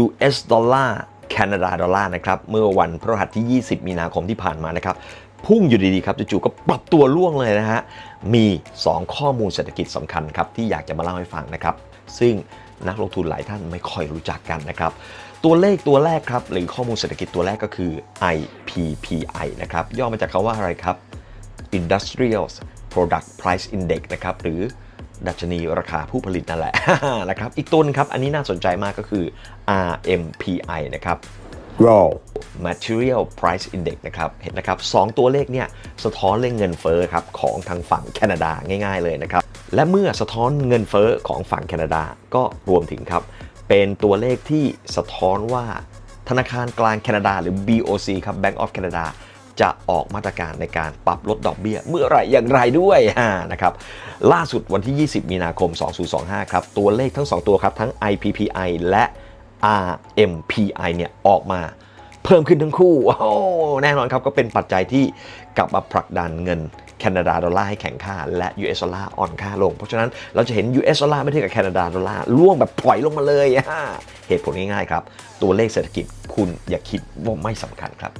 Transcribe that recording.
US ดอลลาร์แคนาดาดอลลาร์นะครับ เมื่อวันพฤหัสที่ 20 มีนาคมที่ผ่านมานะครับ พุ่งอยู่ดีๆครับจู่ๆก็ปรับตัวล่วงเลยนะฮะ มี 2 ข้อมูลเศรษฐกิจสำคัญครับ ที่อยากจะมาเล่าให้ฟังนะครับ ซึ่งนักลงทุนหลายท่านไม่ค่อยรู้จักกันนะครับ ตัวเลขตัวแรกครับ หรือข้อมูลเศรษฐกิจตัวแรกก็คือ IPPI นะครับ ย่อมาจากคาว่าอะไรครับ Industrial Product Price Index นะครับ หรือ ดัชนีราคาผู้ผลิตนั่นแหละ นะครับ อีกตัวหนึงครับ อันนี้น่าสนใจมากก็คือ RMPI นะครับ Raw Material Price Index นะครับ เห็นนะครับสองตัวเลขเนี่ยสะท้อนเรื่องเงินเฟ้อครับของทางฝั่งแคนาดาง่าย ๆเลยนะครับ และเมื่อสะท้อนเงินเฟ้อของฝั่งแคนาดาก็รวมถึงครับ เป็นตัวเลขที่สะท้อนว่าธนาคารกลางแคนาดาหรือ BOC ครับ Bank of Canada จะออกมาตรการในการปรับลดดอกเบี้ย เมื่อไรอย่างไรด้วยนะครับล่าสุดวันที่ 20 มีนาคม 2025 ครับตัวเลขทั้ง 2 ตัวครับ ทั้ง IPPI และ RMPI เนี่ยออกมาเพิ่มขึ้นทั้งคู่โอ้แน่นอนครับก็เป็นปัจจัยที่กลับมาผลักดันเงินแคนาดาดอลลาร์ให้แข็งค่า และ US ดอลลาร์อ่อนค่าลง เพราะฉะนั้นเราจะเห็น US ดอลลาร์ไม่เทียบกับแคนาดาดอลลาร์ล่วงแบบปล่อยลงมาเลย เหตุผลง่ายๆครับ ตัวเลขเศรษฐกิจคุณอย่าคิดว่าไม่สำคัญครับ